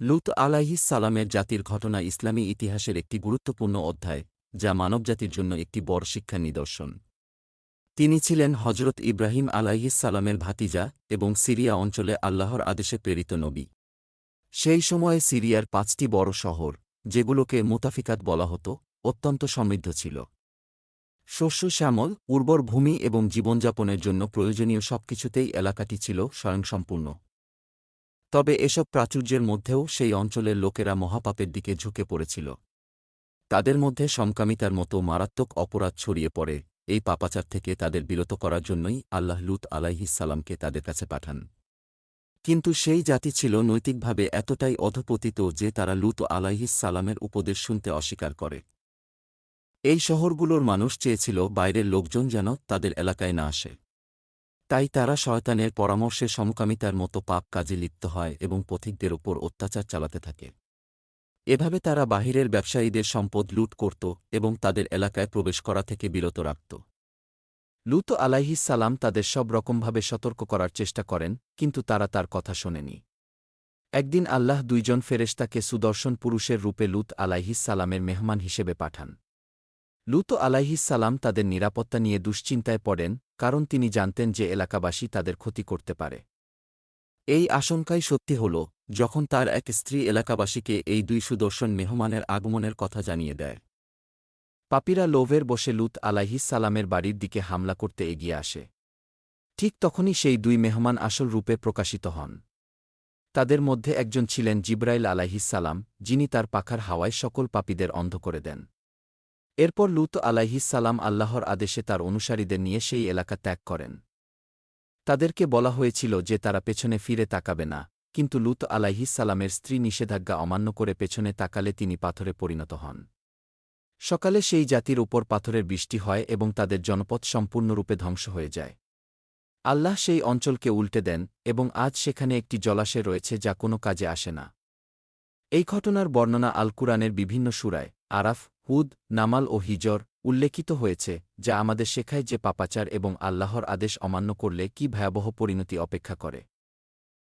লুত আলাইহিস সালামের জাতির ঘটনা ইসলামী ইতিহাসের একটি গুরুত্বপূর্ণ অধ্যায়, যা মানবজাতির জন্য একটি বড় শিক্ষা নিদর্শন। তিনি ছিলেন হজরত ইব্রাহিম আলাইহিস সালামের ভাতিজা এবং সিরিয়া অঞ্চলে আল্লাহর আদেশে প্রেরিত নবী। সেই সময়ে সিরিয়ার পাঁচটি বড় শহর, যেগুলোকে মুতাফিকাত বলা হতো, অত্যন্ত সমৃদ্ধ ছিল। শস্য শ্যামল, উর্বর ভূমি এবং জীবনযাপনের জন্য প্রয়োজনীয় সবকিছুতেই এলাকাটি ছিল স্বয়ংসম্পূর্ণ। তবে এসব প্রাচুর্যের মধ্যেও সেই অঞ্চলের লোকেরা মহাপাপের দিকে ঝুঁকে পড়েছিল। তাদের মধ্যে সমকামিতার মতো মারাত্মক অপরাধ ছড়িয়ে পড়ে, এই পাপাচার থেকে তাদের বিরত করার জন্যই আল্লাহ লুত আলাইহিসালামকে তাদের কাছে পাঠান। কিন্তু সেই জাতি ছিল নৈতিকভাবে এতটাই অধপতিত যে তারা লুত আলাইহিসালামের উপদেশ শুনতে অস্বীকার করে। এই শহরগুলোর মানুষ চেয়েছিল বাইরের লোকজন যেন তাদের এলাকায় না আসে। তাই তারা শয়তানের পরামর্শে সমকামিতার মতো পাপ কাজে লিপ্ত হয় এবং পথিকদের ওপর অত্যাচার চালাতে থাকে। এভাবে তারা বাহিরের ব্যবসায়ীদের সম্পদ লুট করত এবং তাদের এলাকায় প্রবেশ করা থেকে বিরত রাখত। লুত সালাম তাদের সব রকমভাবে সতর্ক করার চেষ্টা করেন, কিন্তু তারা তার কথা শোনেনি। একদিন আল্লাহ দুইজন ফেরেশতাকে সুদর্শন পুরুষের রূপে লুত সালামের মেহমান হিসেবে পাঠান। লুত সালাম তাদের নিরাপত্তা নিয়ে দুশ্চিন্তায় পড়েন কারণ তিনি জানতেন যে এলাকাবাসী তাদের ক্ষতি করতে পারে। এই আশঙ্কাই সত্যি হল, যখন তার এক স্ত্রী এলাকাবাসীকে এই দুই সুদর্শন মেহমানের আগমনের কথা জানিয়ে দেয়। পাপিরা লোভের বসে লুত সালামের বাড়ির দিকে হামলা করতে এগিয়ে আসে। ঠিক তখনই সেই দুই মেহমান আসল রূপে প্রকাশিত হন। তাদের মধ্যে একজন ছিলেন জিব্রাইল সালাম, যিনি তার পাখার হাওয়ায় সকল পাপীদের অন্ধ করে দেন। এরপর লুত সালাম আল্লাহর আদেশে তার অনুসারীদের নিয়ে সেই এলাকা ত্যাগ করেন। তাদেরকে বলা হয়েছিল যে তারা পেছনে ফিরে তাকাবে না, কিন্তু লুত সালামের স্ত্রী নিষেধাজ্ঞা অমান্য করে পেছনে তাকালে তিনি পাথরে পরিণত হন। সকালে সেই জাতির উপর পাথরের বৃষ্টি হয় এবং তাদের জনপদ সম্পূর্ণরূপে ধ্বংস হয়ে যায়। আল্লাহ সেই অঞ্চলকে উল্টে দেন এবং আজ সেখানে একটি জলাশয় রয়েছে যা কোনো কাজে আসে না। এই ঘটনার বর্ণনা আল কুরআনের বিভিন্ন সুরায়। আরাফ, হুদ, নামাল ও হিজর উল্লেখিত হয়েছে, যা আমাদের শেখায় যে পাপাচার এবং আল্লাহর আদেশ অমান্য করলে কি ভয়াবহ পরিণতি অপেক্ষা করে।